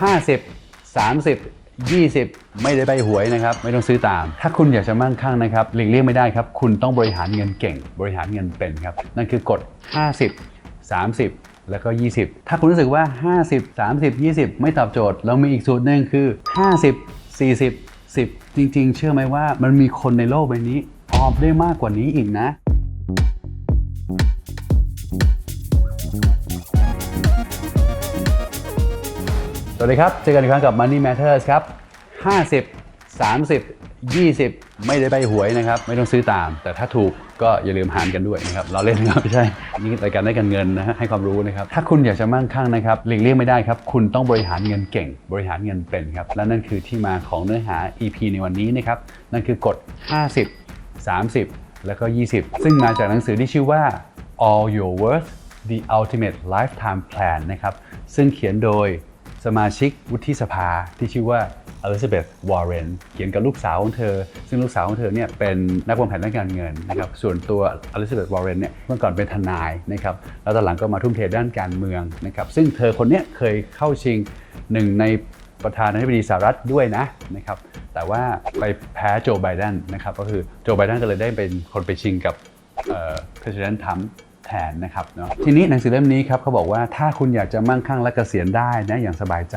50 30 20 ไม่ได้ใบหวยนะครับ ไม่ต้องซื้อตาม ถ้าคุณอยากจะมั่งคั่งนะครับหลีกเลี่ยงไม่ได้ครับ คุณต้องบริหารเงินเก่ง บริหารเงินเป็นครับ นั่นคือกฎ 50 30แล้วก็ 20 ถ้าคุณรู้สึกว่า 50 30 20 ไม่ตอบโจทย์ เรามีอีกสูตรหนึ่งคือ 50 40 10 จริง ๆ เชื่อไหมว่ามันมีคนในโลกใบนี้ ออมได้มากกว่านี้อีกนะ สวัสดีครับ เจอกันอีกครั้งกับ Money Matters ครับ 50 30 20 ไม่ได้ใบหวยนะครับ ไม่ต้องซื้อตาม แต่ถ้าถูกก็อย่าลืมหารกันด้วยนะครับ เราเล่นนะครับไม่ใช่ นี่รายการได้กันเงินนะฮะให้ความรู้นะครับ ถ้าคุณอยากจะมั่งคั่งนะครับหลีกเลี่ยงไม่ได้ครับ คุณต้องบริหารเงินเก่ง บริหารเงินเป็นครับ และนั่นคือที่มาของเนื้อหา EP ในวันนี้นะครับ นั่นคือกฎ 50 30 แล้วก็ 20 ซึ่งมาจากหนังสือที่ชื่อว่า All Your Worth The Ultimate Lifetime Plan นะครับ ซึ่งเขียนโดย สมาชิกวุฒิสภาที่ชื่อว่าอลิซาเบธวอร์เรนเขียนกับลูกสาวของเธอ ซึ่งลูกสาวของเธอเนี่ยเป็นนักวางแผนด้านการเงินนะครับส่วนตัวอลิซาเบธวอร์เรนเนี่ยเมื่อก่อนเป็นทนายนะครับแล้วตอนหลังก็มาทุ่มเทด้านการเมืองนะครับซึ่งเธอคนเนี้ยเคยเข้าชิงหนึ่งในประธานาธิบดีสหรัฐด้วยนะนะครับแต่ว่าไปแพ้โจไบเดนนะครับก็คือโจไบเดนก็เลยได้เป็นคนไปชิงกับเอ่อ President Trump แทนนะครับเนาะทีนี้หนังสือเล่มนี้ครับเขาบอกว่าถ้าคุณอยากจะมั่งคั่งและเกษียณได้นะอย่างสบายใจ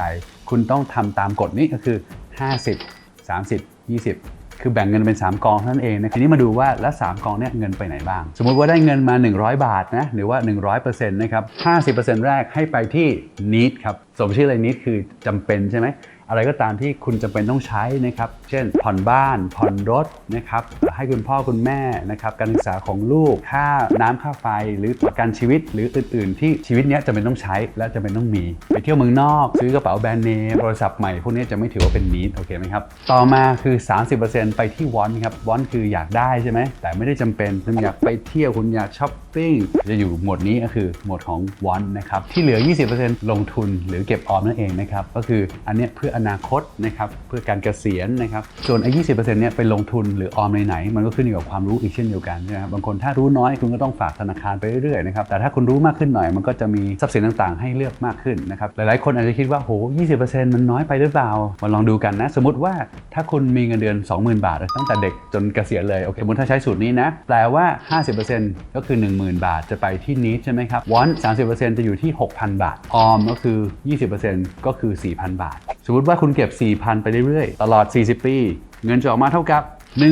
คุณต้องทำตามกฎนี้ก็คือ 50 30 20คือแบ่งเงินเป็น 3 กองเท่านั้นเองนะทีนี้มาดูว่าแล้ว3กองเนี่ยเงินไปไหนบ้าง สมมุติว่าได้เงินมา 100 บาทนะหรือว่า 100%นะครับ 50%แรกให้ไปที่ need ครับสมชื่อเลย need คือจำเป็นใช่ไหมอะไรก็ตามที่คุณจำเป็นต้องใช้นะครับ เช่น ผ่อนบ้าน ผ่อนรถนะครับ ให้คุณพ่อคุณแม่นะครับ การศึกษาของลูก ค่าน้ำค่าไฟ หรือประกันชีวิต หรืออื่น ๆ ที่ชีวิตนี้จำเป็นต้องใช้และจำเป็นต้องมี ไปเที่ยวเมืองนอก ซื้อกระเป๋าแบรนด์เนม โทรศัพท์ใหม่ พวกนี้จะไม่ถือว่าเป็นนิดโอเคไหมครับ ต่อมาคือ 30%ไปที่วอนครับวอนคืออยากได้ใช่ไหม แต่ไม่ได้จำเป็น คุณอยากไปเที่ยว คุณอยากช้อปปิ้ง จะอยู่หมวดนี้ก็คือหมวดของวอนนะครับ ที่เหลือ 20%ลงทุนหรือเก็บออมนั่นเองนะครับก็คืออันนี้เพื่ออนาคตนะครับเพื่อการเกษียณนะครับส่วนไอ้20%เนี่ยไปลงทุนหรือออมในไหน มันก็ขึ้นอยู่กับความรู้อีกเช่นเดียวกันนะครับบางคนถ้ารู้น้อยคุณก็ต้องฝากธนาคารไปเรื่อยๆนะครับแต่ถ้าคุณรู้มากขึ้นหน่อย มันก็จะมีทรัพย์สินต่างๆ ให้เลือกมากขึ้นนะครับหลายๆ คนอาจจะคิดว่าโห20%มันน้อยไปหรือเปล่ามาลองดูกันนะ สมมติว่าถ้าคุณมีเงินเดือน 20,000 บาท ตั้งแต่เด็กจนเกษียณเลยโอเคสมมติถ้าใช้สูตรนี้นะแปลว่า 50%ก็คือ 10,000 บาทจะไปที่นี้ใช่ไหมครับวอน30%จะอยู่ที่ 6,000 บาทออมก็คือ20%ก็คือ 4,000 บาท สมมติว่าคุณเก็บ 4,000 ไปเรื่อยๆ ตลอด 40 ปี เงินจะออกมาเท่ากับ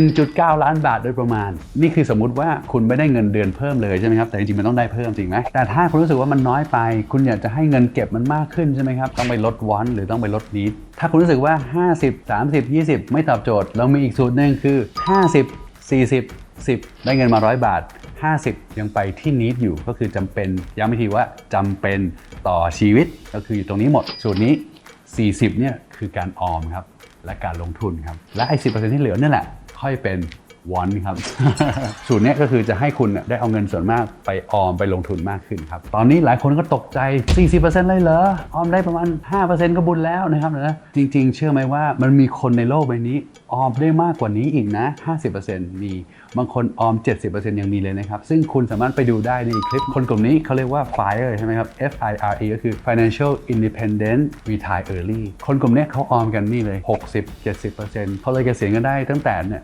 1.9 ล้านบาทโดยประมาณ นี่คือสมมติว่าคุณไม่ได้เงินเดือนเพิ่มเลยใช่ไหมครับ แต่จริงๆ มันต้องได้เพิ่มจริงไหมแต่ถ้าคุณรู้สึกว่ามันน้อยไป คุณอยากจะให้เงินเก็บมันมากขึ้นใช่ไหมครับ ต้องไปลดวอนหรือต้องไปลดนี้ถ้าคุณรู้สึกว่า 50 30 20 ไม่ตอบโจทย์ เรามีอีกสูตรหนึ่งคือ 50 40 10 ได้เงินมา 100 บาท 50 ยังไปที่นิดอยู่ก็คือจำเป็นย้ำอีกทีว่าจำเป็นต่อชีวิตก็คืออยู่ตรงนี้หมดสูตรนี้ 40เนี่ยคือการออมครับและการลงทุนครับและไอ้สิที่เหลือนี่แหละ ค่อยเป็นวอนครับสูตรนี้ก็คือจะให้คุณได้เอาเงินส่วนมากไปออมไปลงทุนมากขึ้นครับ ตอนนี้หลายคนก็ตกใจ 40%เลยเหรอ ออมได้ประมาณ 5%ก็บุญแล้วนะครับนะจริง ๆ เชื่อไหมว่ามันมีคนในโลกใบนี้ ออมได้มากกว่านี้อีกนะ 50%มี บางคนออม 70%ยังมีเลยนะครับ ซึ่งคุณสามารถไปดูได้ในคลิป คนกลุ่มนี้เขาเรียกว่า FIRE ใช่ไหมครับ F I R E ก็คือ Financial Independent Retire Early คนกลุ่มนี้เขาออมกันนี่เลย 60-70%เขาเลยเกษียณกันได้ตั้งแต่เนี่ย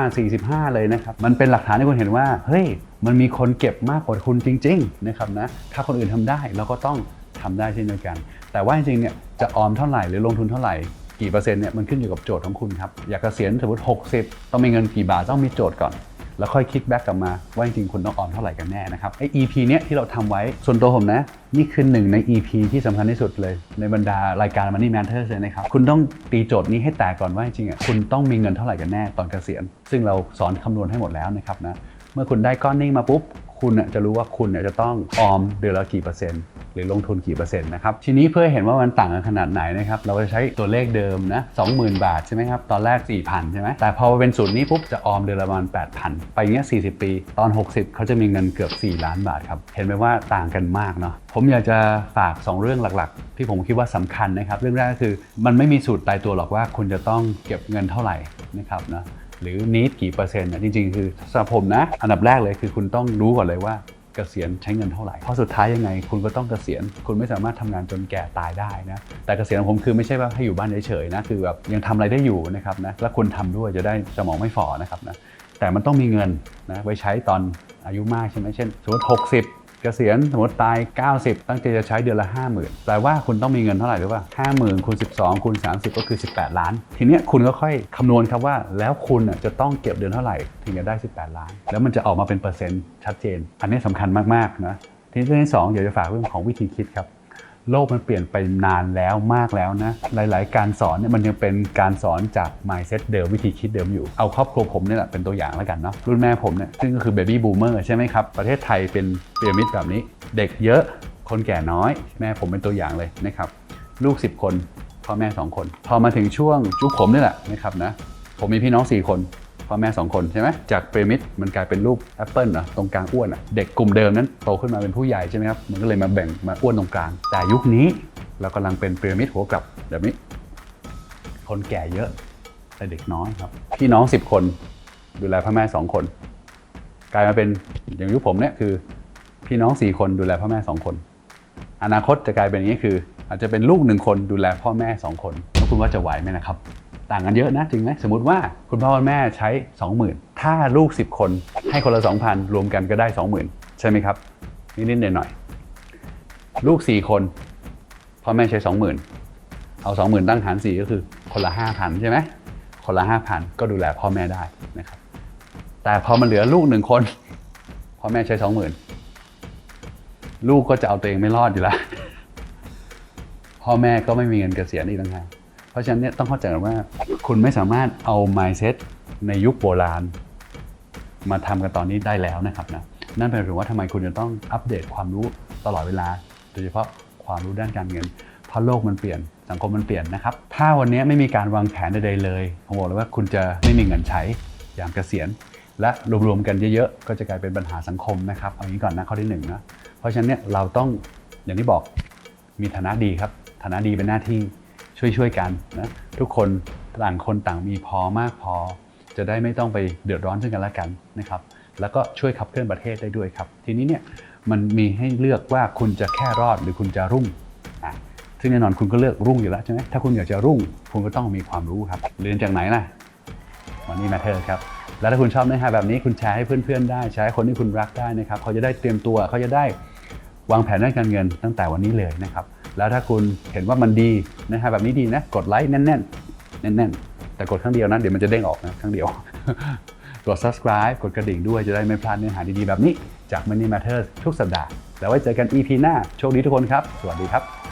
35-45 เลยนะครับ มันเป็นหลักฐานให้คุณเห็นว่า เฮ้ย มันมีคนเก็บมากกว่าคุณจริง ๆ นะครับนะ ถ้าคนอื่นทำได้เราก็ต้องทำได้เช่นเดียวกัน แต่ว่าจริงๆเนี่ยจะออมเท่าไหร่หรือลงทุนเท่าไหร่ กี่เปอร์เซ็นต์เนี่ยมันขึ้นอยู่กับโจทย์ของคุณครับ อยากเกษียณสมมติ 60 ต้องมีเงินกี่บาทต้องมีโจทย์ก่อน แล้วค่อยคิดแบ็กกลับมาว่าจริงๆคุณต้องออมเท่าไหร่กันแน่นะครับไอ EP เนี้ยที่เราทำไว้ส่วนตัวผมนะ นี่คือหนึ่งใน EP ที่สำคัญที่สุดเลย ในบรรดารายการ Money Matters เลยนะครับคุณต้องตีโจทย์นี้ให้แตกก่อนว่าจริงๆอะคุณต้องมีเงินเท่าไหร่กันแน่ตอนเกษียณ ซึ่งเราสอนคำนวณให้หมดแล้วนะครับนะเมื่อคุณได้ก้อนนี้มาปุ๊บ คุณจะรู้ว่าคุณจะต้องออมเดือนละกี่เปอร์เซ็นต์หรือลงทุนกี่เปอร์เซ็นต์นะครับทีนี้เพื่อเห็นว่ามันต่างกันขนาดไหนนะครับเราจะใช้ตัวเลขเดิมนะ20,000 บาทใช่ไหมครับตอนแรก 4,000 ใช่ไหมแต่พอเป็นสูตรนี้ปุ๊บจะออมเดือนละประมาณ8,000 ไปอย่างเงี้ย40 ปี ตอน 60 เขาจะมีเงินเกือบ 4 ล้านบาทครับเห็นไหมว่าต่างกันมากเนาะผมอยากจะฝาก 2 เรื่องหลักๆ ที่ผมคิดว่าสำคัญนะครับเรื่องแรกก็คือมันไม่มีสูตรตายตัวหรอกว่าคุณจะต้องเก็บเงินเท่าไหร่นะครับนะ หรือนิดกี่เปอร์เซ็นต์นะจริงๆ คือสำหรับผมนะ อันดับแรกเลยคือคุณต้องรู้ก่อนเลยว่าเกษียณใช้เงินเท่าไหร่ เพราะสุดท้ายยังไง คุณก็ต้องเกษียณ คุณไม่สามารถทำงานจนแก่ตายได้นะ แต่เกษียณของผมคือไม่ใช่ว่าให้อยู่บ้านเฉยๆนะ คือแบบยังทำอะไรได้อยู่นะครับนะ และคุณทำด้วยจะได้สมองไม่ฝ่อนะครับนะ แต่มันต้องมีเงินนะไว้ใช้ตอนอายุมากใช่ไหมเช่นสมมติ60เกษียณสมมติตาย 90 ตั้งใจจะใช้เดือนละ 50,000แปลว่าคุณต้องมีเงินเท่าไหร่รู้ป่ะ50,000คูณ12คูณ30 ก็คือ 18 ล้าน ทีเนี้ยคุณก็ค่อยคำนวณครับว่า แล้วคุณจะต้องเก็บเดือนเท่าไหร่ถึงจะได้ 18 ล้าน แล้วมันจะออกมาเป็นเปอร์เซ็นต์ชัดเจน อันนี้สำคัญมากๆนะทีนี้เรื่องที่สองอยากจะฝากเรื่องของวิธีคิดครับ โลกมันเปลี่ยนไปนานแล้วมากแล้วนะ หลาย ๆ การสอนเนี่ยมันยังเป็นการสอนจาก mindset เดิมวิธีคิดเดิมอยู่ เอาครอบครัวผมเนี่ยแหละเป็นตัวอย่างแล้วกันเนาะรุ่นแม่ผมเนี่ยซึ่งก็คือ baby boomer ใช่ไหมครับ ประเทศไทยเป็นพีระมิดแบบนี้ เด็กเยอะคนแก่น้อย แม่ผมเป็นตัวอย่างเลยนะครับลูก 10 คนพ่อแม่ 2 คน พอมาถึงช่วงยุคผมนี่แหละนะครับนะผมมีพี่น้อง 4 คน พ่อแม่ 2 คนใช่ไหมจากพีระมิดมันกลายเป็นรูปแอปเปิลนะตรงกลางอ้วนอะเด็กกลุ่มเดิมนั้นโตขึ้นมาเป็นผู้ใหญ่ใช่ไหมครับมันก็เลยมาแบ่งมาอ้วนตรงกลาง แต่ยุคนี้เรากำลังเป็นพีระมิดหัวกลับแบบนี้ คนแก่เยอะแต่เด็กน้อยครับพี่น้อง 10 คนดูแลพ่อแม่ 2 คน กลายมาเป็นอย่างยุคผมเนี่ยคือ พี่น้อง 4 คนดูแลพ่อแม่ 2 คน อนาคตจะกลายเป็นอย่างนี้คือ อาจจะเป็นลูกหนึ่งคนดูแลพ่อแม่ 2 คนแล้วคุณว่าจะไหวไหมนะครับ ต่างกันเยอะนะจริงไหมสมมติว่าคุณพ่อคุณแม่ใช้ 20,000 ถ้าลูก 10 คนให้คนละ 2,000 รวมกันก็ได้ 20,000 ใช่ไหมครับ นิดๆหน่อยๆลูก 4 คนพ่อแม่ใช้ 20,000 เอา 20,000 ตั้งหาร 4 ก็คือคนละ 5,000 ใช่ไหมคนละ 5,000 ก็ดูแลพ่อแม่ได้นะครับแต่พอมันเหลือลูกหนึ่งคนพ่อแม่ใช้20,000ลูกก็จะเอาตัวเองไม่รอดอยู่แล้วพ่อแม่ก็ไม่มีเงินเกษียณอีกต่างหาก เพราะฉะนั้นเนี่ยต้องเข้าใจว่าคุณไม่สามารถเอา mindset ในยุคโบราณ มาทำกันตอนนี้ได้แล้วนะครับนะนั่นเป็นเรื่องว่าทำไมคุณจะต้องอัปเดตความรู้ตลอดเวลา โดยเฉพาะความรู้ด้านการเงิน เพราะโลกมันเปลี่ยนสังคมมันเปลี่ยนนะครับ ถ้าวันนี้ไม่มีการวางแผนใดๆเลยผมบอกเลยว่าคุณจะไม่มีเงินใช้อย่างเกษียณ และรวมๆกันเยอะๆ ก็จะกลายเป็นปัญหาสังคมนะครับ เอางี้ก่อนนะข้อที่หนึ่งนะ เพราะฉะนั้นเนี่ยเราต้องอย่างที่บอกมีฐานะดีครับ ฐานะดีเป็นหน้าที่ ช่วยๆกันนะทุกคนต่างคนต่างมีพอมากพอ จะได้ไม่ต้องไปเดือดร้อนซึ่งกันและกันนะครับ แล้วก็ช่วยขับเคลื่อนประเทศได้ด้วยครับ ทีนี้เนี่ยมันมีให้เลือกว่าคุณจะแค่รอดหรือคุณจะรุ่งอะซึ่งแน่นอนคุณก็เลือกรุ่งอยู่แล้วใช่ไหมถ้าคุณอยากจะรุ่ง คุณก็ต้องมีความรู้ครับเรียนจากไหนล่ะวันนี้มาเธอครับแล้วถ้าคุณชอบเนื้อหาแบบนี้คุณแชร์ให้เพื่อนๆได้แชร์ให้คนที่คุณรักได้นะครับเขาจะได้เตรียมตัวเขาจะได้วางแผนด้านการเงินตั้งแต่วันนี้เลยนะครับ แล้วถ้าคุณเห็นว่ามันดีนะฮะแบบนี้ดีนะ กดไลค์แน่นๆแน่นๆ แต่กดครั้งเดียวนะ เดี๋ยวมันจะเด้งออกนะครั้งเดียว กด subscribe กดกระดิ่งด้วยจะได้ไม่พลาดเนื้อหาดีๆ แบบนี้จาก Money Matters ทุกสัปดาห์ แล้วไว้เจอกัน EP หน้า โชคดีทุกคนครับ สวัสดีครับ